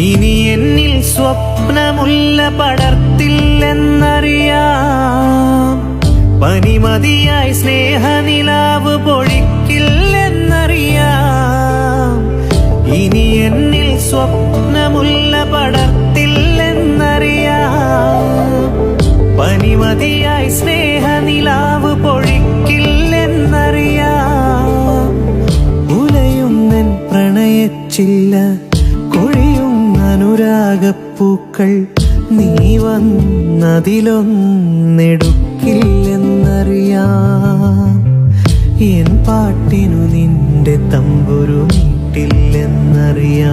ഇനി എന്നിൽ സ്വപ്നമുള്ള പടർത്തില്ലെന്നറിയാം. പനിമതിയായി സ്നേഹനിലാവ് പൊഴിക്കില്ലെന്നറിയാം. ഇനി എന്നിൽ സ്വപ്നമുള്ള പടർത്തില്ലെന്നറിയാം. പനിമതിയായി സ്നേഹനിലാവ് പൊഴിക്കില്ലെന്നറിയാം. ഉലയുന്നൻ പ്രണയച്ചില്ല. അനുരാഗപ്പൂക്കൾ നീ വന്നതിലൊന്നെടുക്കില്ലെന്നറിയാം. എൻ പാട്ടിനു നിന്റെ തമ്പുരു മീട്ടില്ലെന്നറിയാം